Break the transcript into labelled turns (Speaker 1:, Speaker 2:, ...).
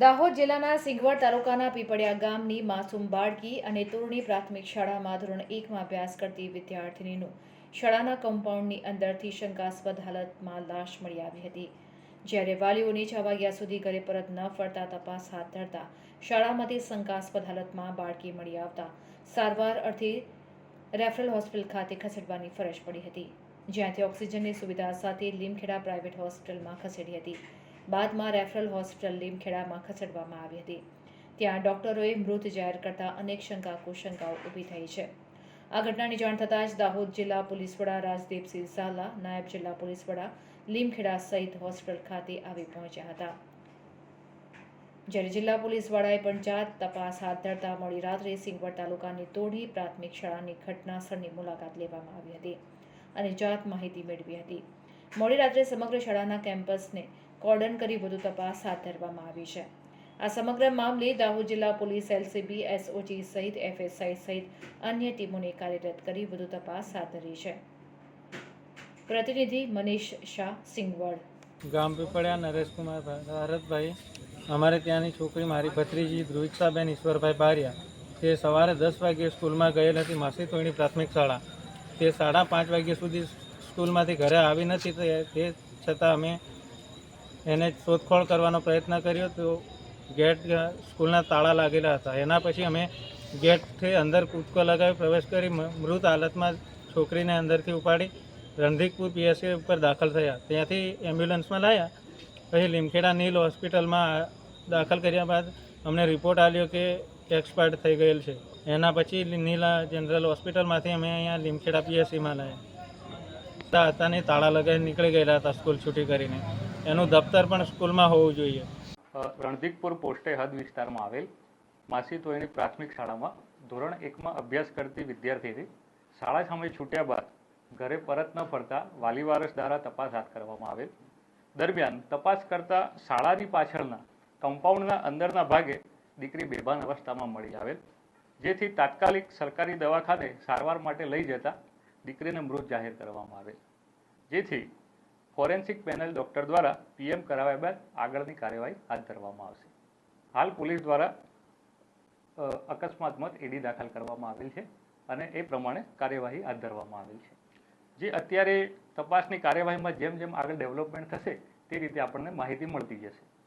Speaker 1: દાહોદ જિલ્લાના સિંગવડ તાલુકાના પીપળિયા ગામની માસૂમ બાળકી અને તોરણી પ્રાથમિક શાળામાં ધોરણ એકમાં અભ્યાસ કરતી વિદ્યાર્થિનીનું શાળાના કમ્પાઉન્ડની અંદરથી શંકાસ્પદ હાલતમાં લાશ મળી આવી હતી. જ્યારે વાલીઓની છ વાગ્યા સુધી ઘરે પરત ન ફરતા તપાસ હાથ ધરતા શાળામાંથી શંકાસ્પદ હાલતમાં બાળકી મળી આવતા સારવાર અર્થે રેફરલ હોસ્પિટલ ખાતે ખસેડવાની ફરજ પડી હતી. જ્યાંથી ઓક્સિજનની સુવિધા સાથે લીમખેડા પ્રાઇવેટ હોસ્પિટલમાં ખસેડી હતી. બાદમાં રેફરલ હોસ્પિટલ લીમખેડામાં ખસેડવામાં આવી હતી. ત્યાં ડોક્ટરોએ મૃત જાહેર કરતા અનેક શંકા કુશંકાઓ ઊભી થઈ છે. આ ઘટનાની જાણ થતાં જ દાહોદ જિલ્લા પોલીસ વડા રાજદીપસિંહ ઝાલા નાયબ જિલ્લા પોલીસ વડા લીમખેડા સહિત હોસ્પિટલ ખાતે આવી પહોંચ્યા હતા. જ્યારે જિલ્લા પોલીસ વડાએ પણ જાત તપાસ હાથ ધરતા મોડી રાત્રે સિંગવડ તાલુકાની તોડી પ્રાથમિક શાળાની ઘટના સ્થળની મુલાકાત લેવામાં આવી હતી અને જાત માહિતી મેળવી હતી. મોડી રાત્રે સમગ્ર શાળાના કેમ્પસને કોર્ડન કરી વધુ તપાસ હાથ ધરવામાં આવી છે. આ સમગ્ર મામલે દાહોદ જિલ્લા પોલીસ, એલસીબી, એસઓજી સહિત, એફએસઆઈ સહિત અન્ય ટીમોને કાર્યરત કરી વધુ તપાસ હાથ ધરી છે. પ્રતિનિધિ મનીષ શાહ, સિંગવડ.
Speaker 2: ગામ પીપળિયા, નરેશકુમાર ભારતભાઈ. અમારે ત્યાંની છોકરી મારી ભત્રીજી ધ્રુવિતાબેન ઈશ્વરભાઈ બારિયા. તે સવારે દસ વાગ્યે સ્કૂલમાં ગયેલ હતી માસી તોયણી પ્રાથમિક શાળા. તે સાડા પાંચ વાગ્યા સુધી સ્કૂલમાંથી ઘરે આવી નથી તે છતાં અમે એને શોધખોળ કરવાનો પ્રયત્ન કર્યો તો ગેટ સ્કૂલના તાળા લાગેલા હતા. એના પછી અમે ગેટથી અંદર કૂદકો લગાવી પ્રવેશ કરી મૃત હાલતમાં છોકરીને અંદરથી ઉપાડી રણધીકપુર પીએસસી ઉપર દાખલ થયા. ત્યાંથી એમ્બ્યુલન્સમાં લાવ્યા પછી લીમખેડા નીલ હોસ્પિટલમાં દાખલ કર્યા બાદ અમને રિપોર્ટ આવ્યો કે એક્સપાયર્ડ થઈ ગયેલ છે. એના પછી નીલા જનરલ હોસ્પિટલમાંથી અમે અહીંયા લીમખેડા પીએસસીમાં લાવ્યા હતા ને તાળા લગાવી નીકળી ગયેલા હતા સ્કૂલ છૂટી કરીને. એનું દફતર પણ સ્કૂલમાં હોવું જોઈએ.
Speaker 3: અ, રણધીકપુર પોસ્ટે હદ વિસ્તારમાં આવેલ માસી તોયણી પ્રાથમિક શાળામાં ધોરણ એકમાં અભ્યાસ કરતી વિદ્યાર્થીથી શાળા સામે છૂટ્યા બાદ ઘરે પરત ન ફરતા વાલી વારસ દ્વારા તપાસ હાથ કરવામાં આવેલ. દરમિયાન તપાસ કરતા શાળાની પાછળના કમ્પાઉન્ડના અંદરના ભાગે દીકરી બેભાન અવસ્થામાં મળી આવેલ જેથી તાત્કાલિક સરકારી દવાખાને સારવાર માટે લઈ જતા દીકરીને મૃત જાહેર કરવામાં આવેલ. જેથી ફોરેન્સિક પેનલ ડોક્ટર દ્વારા પીએમ કરાવ્યા બાદ આગળની કાર્યવાહી હાથ ધરવામાં આવશે. હાલ પોલીસ દ્વારા અકસ્માત મત એડી દાખલ કરવામાં આવેલ છે અને એ પ્રમાણે કાર્યવાહી હાથ ધરવામાં આવેલ છે. જે અત્યારે તપાસની કાર્યવાહીમાં જેમ જેમ આગળ ડેવલપમેન્ટ થશે, તે રીતે આપણને માહિતી મળતી જશે.